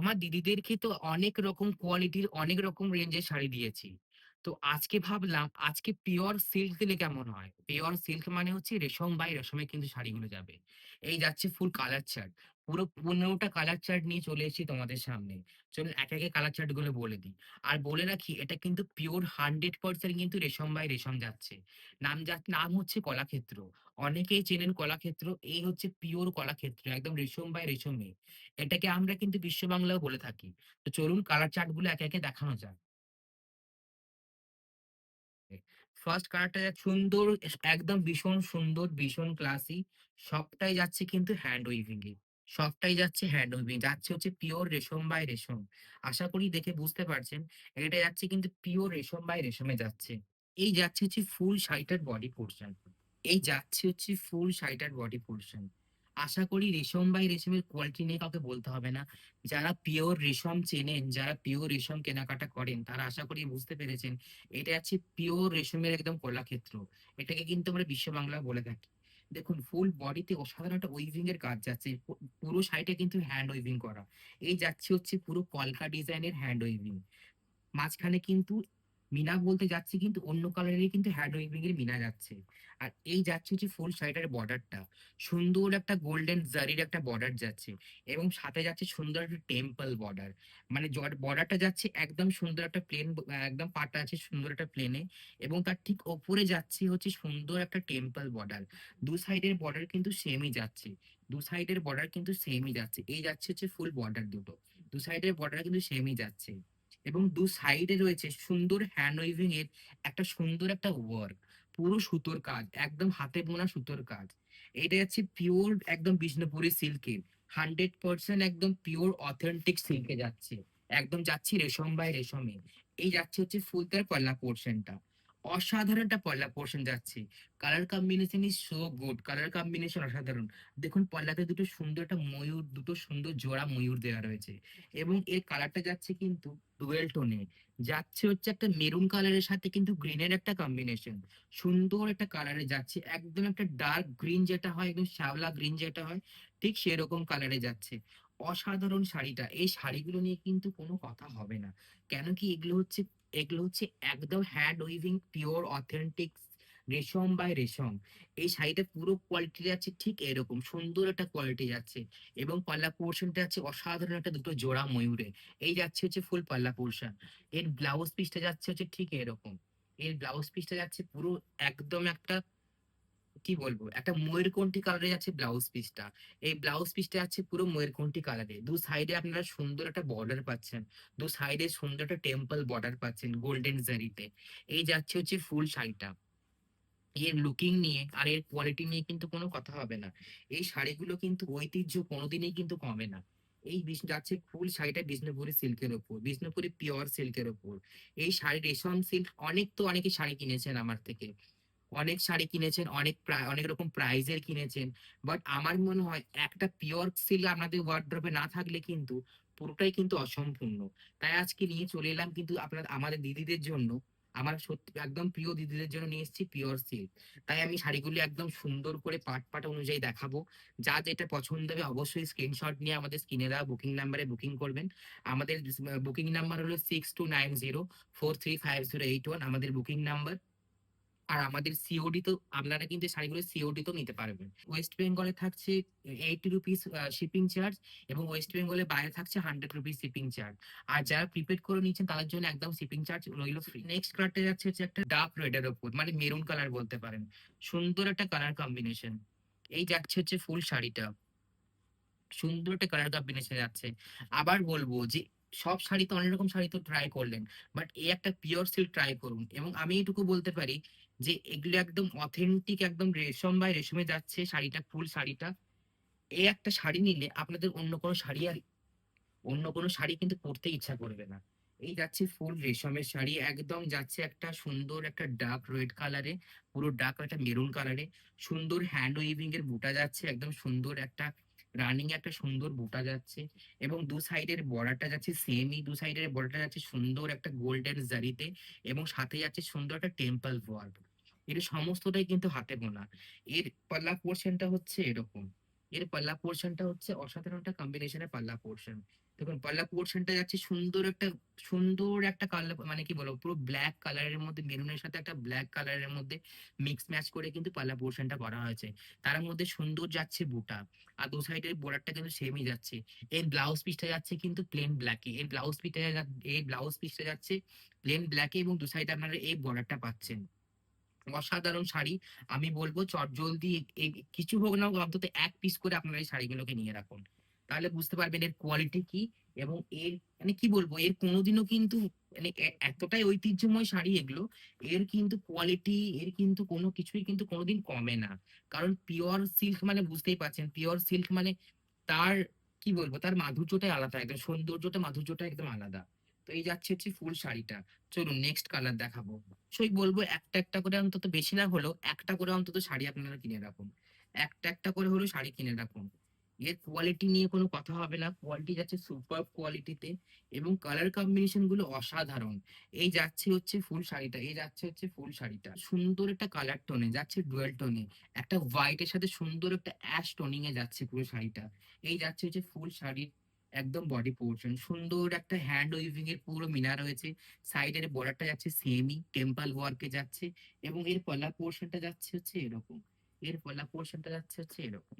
আমার দিদিদেরকে তো অনেক রকম কোয়ালিটির অনেক রকম রেঞ্জের শাড়ি দিয়েছি। তো আজকে ভাবলাম, আজকে পিওর সিল্ক দিলে কেমন হয়? পিওর সিল্ক মানে হচ্ছে রেশম বাই রেশমে কিন্তু শাড়িগুলো যাবে। এই যাচ্ছে ফুল কালার চার্ট। পুরো পনেরোটা কালার চার্ট নিয়ে চলে এসেছি তোমাদের সামনে। চলুন একে, একে কালার চার্টগুলো বলে দিই। আর বলে রাখি এটা কিন্তু পিওর 100% কিন্তু রেশম বাই রেশম যাচ্ছে। নাম যা নাম হচ্ছে কলাক্ষেত্র। অনেকেই চেনেন কলাক্ষেত্র। এই হচ্ছে পিওর কলাক্ষেত্র। একদম রেশম বাই রেশমে। এটাকে আমরা কিন্তু বিশ্ব বাংলাও বলে থাকি। তো চলুন কালার চার্টগুলো একে, একে দেখানো যাক। ফার্স্ট কালারটা সুন্দর একদম ভীষণ সুন্দর, ভীষণ ক্লাসি। সবটাই যাচ্ছে কিন্তু হ্যান্ড উইভিং এ। সবটাই যাচ্ছে হ্যান্ড। যাচ্ছে হচ্ছে পিওর রেশম বাই রেশম। আশা করি দেখে বুঝতে পারছেন। এটা যাচ্ছে কিন্তু পিওর রেশম বাই রেশমে যাচ্ছে। এই যাচ্ছে হচ্ছে ফুল শাড়িটার বডি পোরশন। এই যাচ্ছে হচ্ছে ফুল শাড়িটার বডি পোরশন। আশা করি রেশম বাই রেশমের কোয়ালিটি নিয়ে কাউকে বলতে হবে না। যারা পিওর রেশম চেনেন, যারা পিওর রেশম কেনাকাটা করেন, তারা আশা করি বুঝতে পেরেছেন এটা হচ্ছে পিওর রেশমের একদম কলাক্ষেত্র। এটাকে কিন্তু আমরা বিশ্ব বাংলা বলে থাকি। দেখুন ফুল বডিতে অসাধারণ একটা উইভিং এর কাজ যাচ্ছে। পুরো সাইডে কিন্তু হ্যান্ড উইভিং করা। এই যাচ্ছে হচ্ছে পুরো কলকা ডিজাইনের হ্যান্ড উইভিং। মাঝখানে কিন্তু মিনা বলতে যাচ্ছি কিন্তু অন্য কালারেরই কিন্তু হ্যান্ড উইভিং এর মিনা যাচ্ছে। আর এই যাচ্ছে হচ্ছে ফুল শাড়িটার বর্ডারটা। সুন্দর একটা গোল্ডেন জারির একটা বর্ডার যাচ্ছে এবং সাথে যাচ্ছে সুন্দর একটা টেম্পল বর্ডার। মানে বর্ডারটা যাচ্ছে একদম সুন্দর একটা প্লেন একদম পাটা আছে সুন্দর একটা প্লেনে এবং তার ঠিক ওপরে যাচ্ছে হচ্ছে সুন্দর একটা টেম্পল বর্ডার। দু সাইডের বর্ডার কিন্তু সেমই যাচ্ছে। দু সাইডের বর্ডার কিন্তু সেমই যাচ্ছে। এই যাচ্ছে হচ্ছে ফুল বর্ডার দুটো। দু সাইডের বর্ডার কিন্তু সেমই যাচ্ছে। এবং দু সাইডে রয়েছে সুন্দর হ্যান্ড উইভিং এর একটা সুন্দর একটা ওয়ার্ক। পুরো সুতোর কাজ। একদম হাতে বোনা সুতোর কাজ। এটা যাচ্ছে পিওর একদম বিষ্ণুপুরি সিল্কের। 100% একদম পিওর অথেন্টিক সিল্কে যাচ্ছে। একদম যাচ্ছি রেশম বাই রেশমে। এই যাচ্ছে হচ্ছে ফুল পল্লা পোরশনটা। অসাধারণ একটা পয়লা পোর্শন যাচ্ছে। Colour combination is so good. Colour combination অসাধারণ। দেখুন পয়লাতে দুটো সুন্দর একটা ময়ূর, দুটো সুন্দর জোড়া ময়ূর দেওয়া রয়েছে। এবং এর কালারটা যাচ্ছে কিন্তু ডুয়েল টোনে। যাচ্ছে হচ্ছে একটা মেরুন কালারের সাথে কিন্তু গ্রিন এর একটা কম্বিনেশন। সুন্দর একটা কালারে যাচ্ছে। একদম একটা ডার্ক গ্রিন যেটা হয়, একদম শ্যাওলা গ্রিন যেটা হয়, ঠিক সেরকম কালারে যাচ্ছে। অসাধারণ শাড়িটা। এই শাড়িগুলো নিয়ে কিন্তু কোনো কথা হবে না। কেন কি এগুলো হচ্ছে এগুলো হচ্ছে একদম হ্যান্ড উইভিং পিওর অথেন্টিক রেশম বাই রেশম। এই শাড়িটা পুরো কোয়ালিটি যাচ্ছে ঠিক এরকম। সুন্দর একটা কোয়ালিটি যাচ্ছে। এবং পাল্লা পোর্শনটা যাচ্ছে অসাধারণ একটা দুটো জোড়া ময়ূরে। এই যাচ্ছে হচ্ছে ফুল পাল্লা পোর্শন এর ব্লাউজ পিসটা যাচ্ছে হচ্ছে ঠিক এরকম। এর ব্লাউজ পিসটা যাচ্ছে পুরো একদম একটা কি বলব? একটা ময়ূরকণ্ঠী কালারে যাচ্ছে ব্লাউজ পিসটা। এই ব্লাউজ পিসটা যাচ্ছে পুরো ময়ূরকণ্ঠী কালারে। দু সাইডে আপনারা সুন্দর একটা বর্ডার পাচ্ছেন। দু সাইডে সুন্দর একটা টেম্পল বর্ডার পাচ্ছেন গোল্ডেন জারিতে। এই যাচ্ছে হচ্ছে ফুল শাড়িটা। এর লুকিং নিয়ে আর এর কোয়ালিটি নিয়ে কিন্তু কোনো কথা হবে না। এই শাড়িগুলো কিন্তু ঐতিহ্য কোনদিনই কিন্তু কমে না। এই যাচ্ছে ফুল শাড়িটা বিষ্ণুপুরি সিল্কের উপর, বিষ্ণুপুরি পিওর সিল্কের উপর। এই শাড়ি রেশম সিল্ক অনেক তো অনেকে শাড়ি কিনেছেন আমার থেকে। অনেক শাড়ি কিনেছেন, অনেক অনেক রকম প্রাইজের কিনেছেন। বাট আমার মনে হয় একটা পিওর সিল্ক আপনাদের ওয়ারড্রোব এ না থাকলে কিন্তু পুরোটাই কিন্তু অসম্পূর্ণ। তাই আজকে নিয়ে চলে এলাম কিন্তু আপনার আমাদের দিদিদের জন্য। আমার সত্যি একদম প্রিয় দিদিদের জন্য নিয়ে এসেছি পিওর সিল্ক। তাই আমি শাড়িগুলি একদম সুন্দর করে পার্ট, পার্ট অনুযায়ী দেখাবো। যা যেটা পছন্দ হবে অবশ্যই স্ক্রিনশট নিয়ে আমাদের স্ক্রিনে দেওয়া বুকিং নাম্বারে বুকিং করবেন। আমাদের বুকিং নাম্বার হলো 6290435081 আমাদের বুকিং নাম্বার। আর আমাদের সিওডি তো, আপনারা কিন্তু শাড়িগুলো সিওডি তো নিতে পারবেন। ওয়েস্ট বেঙ্গলে থাকছে এইটি রুপিস শিপিং চার্জ এবং ওয়েস্ট বেঙ্গলের বাইরে থাকছে ₹100 শিপিং চার্জ। আর যারা প্রিপেড করে নিচ্ছেন, তাদের জন্য একদম শিপিং চার্জ রইল ফ্রি। নেক্সট কালারটা যাচ্ছে হচ্ছে একটা ডার্ক রেডের ওপর মানে মেরুন কালার বলতে পারেন। সুন্দর একটা কালার কম্বিনেশন। এই যাচ্ছে হচ্ছে ফুল শাড়িটা। সুন্দর একটা কালার কম্বিনেশন যাচ্ছে। আবার বলব যে, সব শাড়ি তো অনেক রকম শাড়ি তো ট্রাই করলেন। বাট এই একটা পিওর সিল্ক ট্রাই করুন এবং আমি এটুকু বলতে পারি যে এগুলো একদম অথেন্টিক একদম রেশম বাই রেশমে যাচ্ছে শাড়িটা ফুল শাড়িটা। এই একটা শাড়ি নিলে আপনাদের অন্য কোনো শাড়ি আর অন্য কোনো শাড়ি কিন্তু পরতে ইচ্ছা করবে না। এই যাচ্ছে ফুল রেশমের শাড়ি একদম যাচ্ছে একটা সুন্দর একটা ডার্ক রেড কালারে, পুরো ডার্ক একটা মেরুন কালারে। সুন্দর হ্যান্ড উইভিং এর বুটা যাচ্ছে একদম সুন্দর একটা রানিং একটা সুন্দর বুটা যাচ্ছে এবং ২ সাইডের বর্ডারটা যাচ্ছে সেমই ২ সাইডের বর্ডারটা যাচ্ছে সুন্দর একটা গোল্ডেন জারিতে এবং সাথে যাচ্ছে সুন্দর একটা টেম্পল ওয়ার্ক। এর সমস্তটাই কিন্তু হাতে বোনা। এর পাল্লা পোর্শনটা হচ্ছে এরকম। এর পাল্লা পোর্শনটা হচ্ছে অসাধারণ একটা কম্বিনেশন এর পাল্লা পোর্শন দেখুন, পাল্লা পোর্শনটা যাচ্ছে সুন্দর একটা সুন্দর একটা কালার মানে কি বলব, পুরো ব্ল্যাক কালারের মধ্যে মেরুনের সাথে একটা ব্ল্যাক কালারের মধ্যে মিক্স ম্যাচ করে কিন্তু পাল্লা পোর্শনটা করা হয়েছে। তার মধ্যে সুন্দর যাচ্ছে বুটা। আর দু সাইডের বর্ডারটা কিন্তু সেমই যাচ্ছে। এর ব্লাউজ পিসটা যাচ্ছে কিন্তু প্লেন ব্ল্যাকে এর ব্লাউজ পিসটা এই ব্লাউজ পিসটা যাচ্ছে প্লেন ব্ল্যাকে এবং দু সাইডে আপনারা এই বর্ডারটা পাচ্ছেন। অসাধারণ শাড়ি। আমি বলব চটজলদি এই কিছু হোক না অন্তত এক পিস করে আপনারা এই শাড়িগুলোকে নিয়ে রাখুন। তাহলে বুঝতে পারবেন এর কোয়ালিটি কি এবং এর মানে কি বলব, এর কোনোদিনও কিন্তু মানে এতটাই ঐতিহ্যময় শাড়ি এগুলো, এর কিন্তু কোয়ালিটি এর কিন্তু কোনো কিছুই কিন্তু কোনোদিন কমে না। কারণ পিওর সিল্ক মানে বুঝতেই পারছেন পিওর সিল্ক মানে তার, কি বলব, তার মাধুর্যটাই আলাদা, একদম সৌন্দর্যটা, মাধুর্যটা একদম আলাদা। এই যাচ্ছে হচ্ছে ফুল শাড়িটা। চলুন নেক্সট কালার দেখাবো। অবশ্যই বলব একটা একটা করে অন্তত বেশি না হলেও একটা করে অন্তত শাড়ি আপনারা কিনে রাখুন। একটা একটা করে হলেও শাড়ি কিনে রাখুন। এর কোয়ালিটি নিয়ে কোনো কথা হবে না। কোয়ালিটি যাচ্ছে সুপার কোয়ালিটিতে এবং কালার কম্বিনেশনগুলো অসাধারণ। এই যাচ্ছে হচ্ছে ফুল শাড়িটা, এই যাচ্ছে হচ্ছে ফুল শাড়িটা। সুন্দর একটা কালার টোনে যাচ্ছে ডুয়েল টোনে একটা হোয়াইটের সাথে সুন্দর একটা অ্যাশ টোনিং এ যাচ্ছে পুরো শাড়িটা। এই যাচ্ছে হচ্ছে ফুল শাড়ির একদম বডি পোর্শন সুন্দর একটা হ্যান্ড উইভিং এর পুরো মিনা রয়েছে। সাইডের বর্ডারটা যাচ্ছে সেমি টেম্পল ওয়ার্কে যাচ্ছে এবং এর পলা পোর্শনটা যাচ্ছে হচ্ছে এরকম। এর পলা পোর্শনটা যাচ্ছে হচ্ছে এরকম।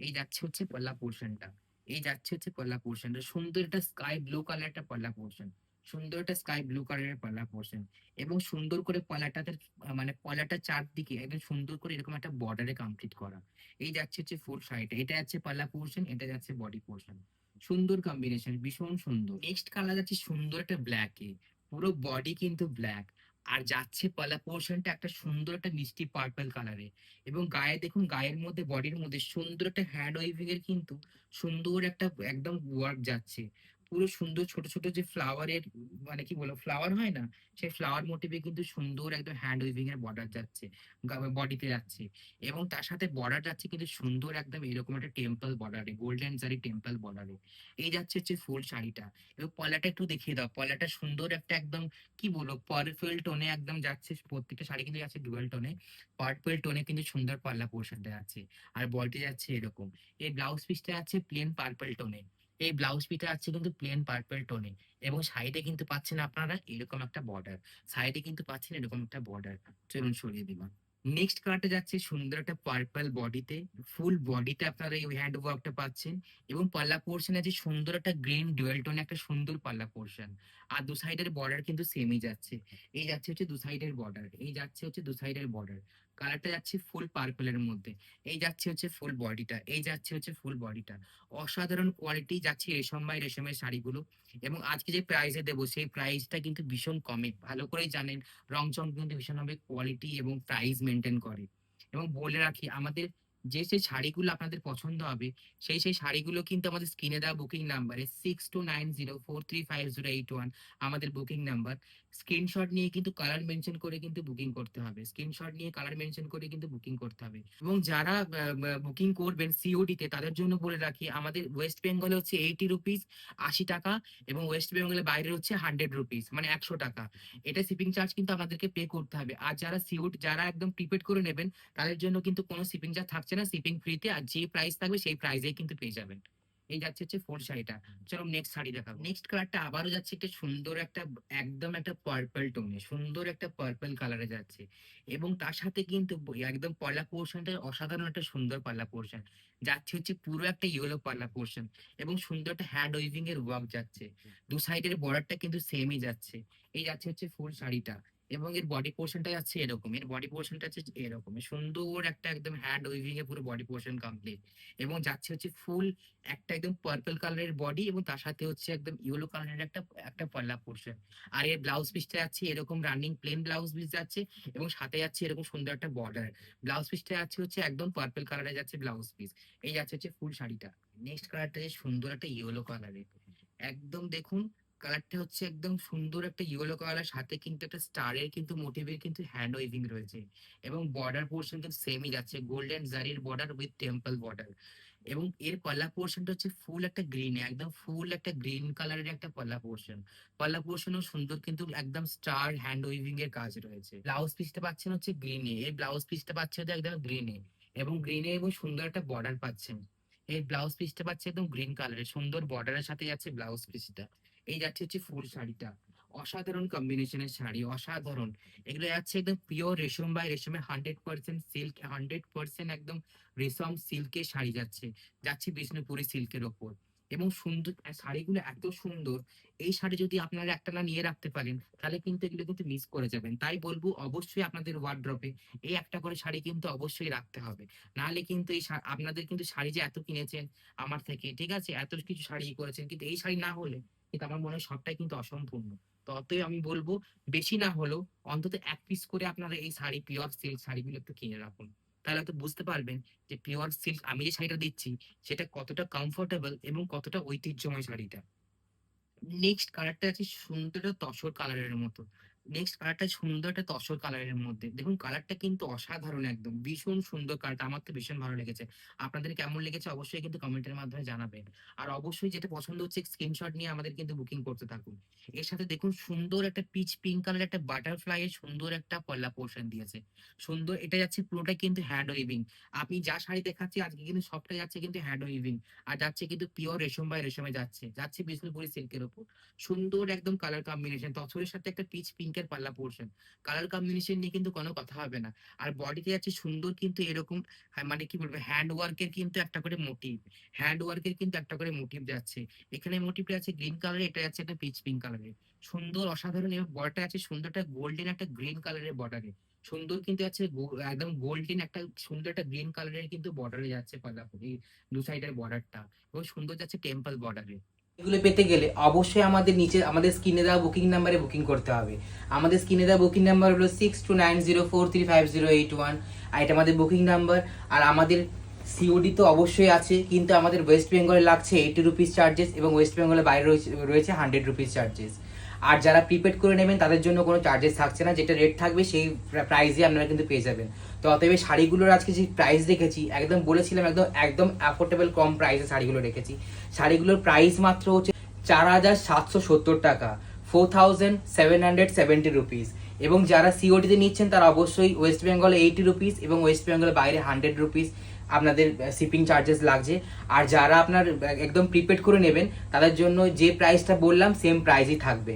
এই যাচ্ছে হচ্ছে পল্লা পোর্শনটা এই যাচ্ছে হচ্ছে পল্লা পোর্শনটা সুন্দর একটা স্কাই ব্লু কালার একটা পল্লা পোর্শন সুন্দর একটা স্কাই ব্লু কালারের পল্লা পোর্শন এবং সুন্দর করে পলাটাতে মানে পলাটা চারদিকে একদম সুন্দর করে এরকম একটা বর্ডারে কমপ্লিট করা। এই যাচ্ছে হচ্ছে ফুল শাড়িটা এটা যাচ্ছে পাল্লা পোর্শন এটা যাচ্ছে বডি পোর্শন সুন্দর কম্বিনেশন ভীষণ সুন্দর। নেক্সট কালার যাচ্ছে সুন্দর একটা ব্ল্যাক এ। পুরো বডি কিন্তু ব্ল্যাক আর যাচ্ছে পলা পোর্শনটা একটা সুন্দর একটা মিষ্টি পার্পল কালারে এবং গায়ে দেখুন, গায়ের মধ্যে বডির মধ্যে সুন্দর একটা হ্যান্ড ওয়েভিং এর কিন্তু সুন্দর একটা একদম ওয়ার্ক যাচ্ছে। পুরো সুন্দর ছোট ছোট যে ফ্লাওয়ারের মানে কি বলব ফ্লাওয়ার হয় না? সেই ফ্লাওয়ার মোটিভে কিন্তু সুন্দর একদম হ্যান্ড উইভিং এর বর্ডার যাচ্ছে বডিতে যাচ্ছে। এবং তার সাথে বর্ডার যাচ্ছে কিন্তু সুন্দর একদম এরকম একটা টেম্পল বর্ডারে গোল্ডেন জারি টেম্পল বর্ডারে এই যাচ্ছে হচ্ছে ফুল শাড়িটা। এবং পলাটা একটু দেখিয়ে দাও। পলাটা সুন্দর একটা একদম, কি বলব পার্পল টোনে একদম যাচ্ছে। প্রত্যেকটা শাড়ি কিন্তু যাচ্ছে ডুয়াল টোনে পার্পল টোনে কিন্তু সুন্দর পাল্লা পোর্শনটা আছে আর বলটি যাচ্ছে এরকম। এই ব্লাউজ পিসটা আছে প্লেন পার্পল টোনে এই ব্লাউজ পিসটা আছে কিন্তু প্লেন পার্পল টোনে এবং সাইডে কিন্তু পাচ্ছেন আপনারা এরকম একটা বর্ডার সাইডে কিন্তু পাচ্ছেন এরকম একটা বর্ডার চলুন সরিয়ে দিলাম নেক্সট কালারটা যাচ্ছে সুন্দর একটা পার্পল বডিতে ফুল বডিতে আপনারা এই হ্যান্ড ওয়ার্কটা পাচ্ছেন। এবং পাল্লা পোর্শন আছে সুন্দর একটা গ্রিন ডুয়েল টোনে একটা সুন্দর পাল্লা পোর্শন আর দু সাইডের বর্ডার কিন্তু সেমই যাচ্ছে। এই যাচ্ছে হচ্ছে দু সাইডের বর্ডার এই যাচ্ছে হচ্ছে দু সাইডের বর্ডার কালারটা যাচ্ছে ফুল পার্পলের মধ্যে। এই যাচ্ছে হচ্ছে ফুল বডিটা এই যাচ্ছে হচ্ছে ফুল বডিটা অসাধারণ কোয়ালিটি যাচ্ছে রেশম বাই রেশমের শাড়িগুলো এবং আজকে যে প্রাইসে দেবো, সেই প্রাইসটা কিন্তু ভীষণ কমে। ভালো করেই জানেন রং চং কিন্তু ভীষণভাবে কোয়ালিটি এবং প্রাইস মেনটেন করে। এবং বলে রাখি, আমাদের যে সেই শাড়িগুলো আপনাদের পছন্দ হবে, সেই সেই শাড়িগুলো কিন্তু আমাদের স্ক্রিনে দেওয়া বুকিং নাম্বারে six two nine zero four three five zero eight one আমাদের বুকিং নাম্বার স্ক্রিনশট নিয়ে কিন্তু কালার মেনশন করে কিন্তু বুকিং করতে হবে। স্ক্রিনশট নিয়ে কালার মেনশন করে কিন্তু বুকিং করতে হবে। এবং যারা বুকিং করবেন সিওডি তে, তাদের জন্য বলে রাখি, আমাদের ওয়েস্ট বেঙ্গলে হচ্ছে এইটি রুপিস আশি টাকা এবং ওয়েস্ট বেঙ্গলের বাইরে হচ্ছে হান্ড্রেড রুপিস মানে একশো টাকা। এটা শিপিং চার্জ কিন্তু আমাদেরকে পে করতে হবে। আর যারা সিওড যারা একদম প্রিপেড করে নেবেন, তাদের জন্য কিন্তু কোনো শিপিং চার্জ থাকছে না। শিপিং ফ্রিতে আর যে প্রাইস থাকবে, সেই প্রাইসেই কিন্তু পেয়ে যাবেন। এই যাচ্ছে হচ্ছে ফোর শাড়িটা। চলো নেক্সট শাড়ি দেখাবো। নেক্সট কালারটা আবারও যাচ্ছে একটা সুন্দর একটা, একদম একটা পার্পল টোনে সুন্দর একটা পার্পল কালারে যাচ্ছে। এবং তার সাথে কিন্তু একদম পলা পোর্শনটা অসাধারণ একটা সুন্দর পাল্লা পোর্শন যাচ্ছে হচ্ছে পুরো একটা ইয়েলো পাল্লা পোর্শন এবং সুন্দর একটা হ্যান্ড উইভিং এর ওয়ার্ক যাচ্ছে। দু সাইডের বর্ডারটা কিন্তু সেমই যাচ্ছে। এই যাচ্ছে হচ্ছে ফুল শাড়িটা। এবং এর বডি পোর্শনটা যাচ্ছে এরকম। এর বডি পোর্শনটা হচ্ছে এরকম। সুন্দর একটা একদম হ্যান্ড উইভিং এ পুরো বডি পোর্শন কমপ্লিট এবং যাচ্ছে হচ্ছে ফুল একটা একদম পার্পল কালারের বডি এবং তার সাথে হচ্ছে একদম ইয়েলো কালারের একটা একটা পাল্লা পোর্শন আর এর ব্লাউজ পিসটা যাচ্ছে এরকম রানিং প্লেন ব্লাউজ পিস যাচ্ছে এবং সাথে যাচ্ছে এরকম সুন্দর একটা বর্ডার ব্লাউজ পিসটা যাচ্ছে হচ্ছে একদম পার্পল কালারে যাচ্ছে ব্লাউজ পিস এই যাচ্ছে হচ্ছে ফুল শাড়িটা। নেক্সট কালারটা সুন্দর একটা ইয়েলো কালারের একদম দেখুন কালারটা হচ্ছে একদম সুন্দর একটা ইয়েলো কালার সাথে কিন্তু একটা স্টারের কিন্তু মোটিভের কিন্তু হ্যান্ড ওয়েভিং রয়েছে। এবং বর্ডার পোর্শন কিন্তু সেমই যাচ্ছে গোল্ডেন জারির বর্ডার উইথ টেম্পল বর্ডার এবং এর পল্লা পোর্শনটা হচ্ছে ফুল একটা গ্রিনে একদম ফুল একটা গ্রিন কালারের একটা পল্লা পোর্শন পল্লা পোর্শনও সুন্দর কিন্তু একদম স্টার হ্যান্ড উইভিং এর কাজ রয়েছে। ব্লাউজ পিসটা পাচ্ছেন হচ্ছে গ্রিনে এই ব্লাউজ পিসটা পাচ্ছে একদম গ্রিনে এবং গ্রিনে এবং সুন্দর একটা বর্ডার পাচ্ছেন। এই ব্লাউজ পিসটা পাচ্ছে একদম গ্রিন কালারের সুন্দর বর্ডারের সাথে যাচ্ছে ব্লাউজ পিসটা এই যাচ্ছে হচ্ছে ফুল শাড়িটা। অসাধারণ কম্বিনেশনের শাড়ি, অসাধারণ। এগুলো যাচ্ছে একদম পিওর রেশম by রেশমে hundred percent silk hundred percent একদম রেশম সিল্কের শাড়ি যাচ্ছে। যাচ্ছে বিষ্ণুপুরি সিল্কের ওপর। এবং সুন্দর শাড়িগুলো এত সুন্দর, এই শাড়ি যদি আপনারা একটা না নিয়ে রাখতে পারেন, তাহলে কিন্তু এগুলো কিন্তু মিস করে যাবেন। তাই বলব, অবশ্যই আপনাদের ওয়ার্ড্রপে এই একটা করে শাড়ি কিন্তু অবশ্যই রাখতে হবে। নাহলে কিন্তু এই আপনাদের কিন্তু শাড়ি যে এত কিনেছেন আমার থেকে, ঠিক আছে? এত কিছু শাড়ি করেছেন, কিন্তু এই শাড়ি না হলে কিন্তু আমার মনে হয় সবটাই কিন্তু অসম্পূর্ণ। ততই আমি বলব, বেশি না হলেও অন্তত এক পিস করে আপনারা এই শাড়ি পিওর সিল্ক শাড়িগুলো একটু কিনে রাখুন। তাহলে তো বুঝতে পারবেন যে পিওর সিল্ক আমি যে শাড়িটা দিচ্ছি, সেটা কতটা কমফোর্টেবল এবং কতটা ঐতিহ্যময় শাড়িটা। নেক্সট কালারটা আছে সুন্দর তসর কালারের মতো। নেক্সট কালারটা সুন্দর একটা তসর কালারের মধ্যে। দেখুন কালারটা কিন্তু অসাধারণ একদম। ভীষণ সুন্দর কালারটা আমার তো ভীষণ ভালো লেগেছে। আপনাদের কেমন লেগেছে অবশ্যই কিন্তু কমেন্টের মাধ্যমে জানাবেন। আর অবশ্যই যেটা পছন্দ হচ্ছে স্ক্রিনশট নিয়ে আমাদের কিন্তু বুকিং করতে থাকুন। এর সাথে দেখুন, সুন্দর একটা পিচ পিঙ্ক কালার একটা বাটারফ্লাই এর সুন্দর একটা পল্লা পোর্শন দিয়েছে। সুন্দর, এটা যাচ্ছে পুরোটা কিন্তু হ্যান্ড ওয়েভিং আপনি যা শাড়ি দেখাচ্ছি আজকে কিন্তু সবটা যাচ্ছে কিন্তু হ্যান্ড ওয়েভিং আর যাচ্ছে কিন্তু পিওর রেশম বাই রেশমে যাচ্ছে। যাচ্ছে বিষ্ণুপুরি সিল্কের উপর। সুন্দর একদম কালার কম্বিনেশন তছরের সাথে একটা পিচ পিঙ্কের পাল্লা পোর্শন কালার কম্বিনেশন নিয়ে কিন্তু কোনো কথা হবে না। আর বডিতে যাচ্ছে সুন্দর কিন্তু এরকম হ্যাঁ, মানে কি বলব হ্যান্ড ওয়ার্কের কিন্তু একটা করে মোটিভ হ্যান্ড ওয়ার্কের কিন্তু একটা করে মোটিভ যাচ্ছে। এখানে মোটিভটা আছে গ্রিন কালারে এটা যাচ্ছে একটা পিচ পিঙ্ক কালারে সুন্দর অসাধারণ এবং বর্ডারটা আছে সুন্দর একটা গোল্ডেন একটা গ্রিন কালারের বর্ডারে সুন্দর কিন্তু আছে একদম গোল্ডেন একটা সুন্দর একটা গ্রিন কালারের কিন্তু বর্ডারে যাচ্ছে পাল্লা দু সাইডের বর্ডারটা এবং সুন্দর যাচ্ছে টেম্পল বর্ডারে এগুলো পেতে গেলে অবশ্যই আমাদের নিচে, আমাদের স্ক্রিনে দেওয়া বুকিং নাম্বারে বুকিং করতে হবে। আমাদের স্ক্রিনে দেওয়া বুকিং নাম্বার হলো six two nine zero four three five zero eight one আর এটা আমাদের বুকিং নাম্বার আর আমাদের সিওডি তো অবশ্যই আছে, কিন্তু আমাদের ওয়েস্ট বেঙ্গলে লাগছে এইটি রুপিস চার্জেস এবং ওয়েস্ট বেঙ্গলের বাইরে রয়েছে রয়েছে হান্ড্রেড রুপিস চার্জেস আর যারা প্রিপেড করে নেবেন, তাদের জন্য কোনো চার্জেস থাকছে না। যেটা রেট থাকবে, সেই প্রাইসে আপনারা কিন্তু পেয়ে যাবেন। তো অতএব শাড়িগুলোর আজকে যে প্রাইস দেখেছি, একদম বলেছিলাম, একদম একদম অ্যাফোর্ডেবল কম প্রাইসে শাড়িগুলো রেখেছি। শাড়িগুলোর প্রাইস মাত্র হচ্ছে চার হাজার সাতশো সত্তর টাকা four thousand seven hundred seventy rupees এবং যারা সিওটিতে নিচ্ছেন, তারা অবশ্যই ওয়েস্ট বেঙ্গলে এইটি রুপিস এবং ওয়েস্ট বেঙ্গলের বাইরে হান্ড্রেড রুপিস আপনাদের শিপিং চার্জেস লাগছে। আর যারা আপনার একদম প্রিপেড করে নেবেন, তাদের জন্য যে প্রাইসটা বললাম সেম প্রাইসই থাকবে।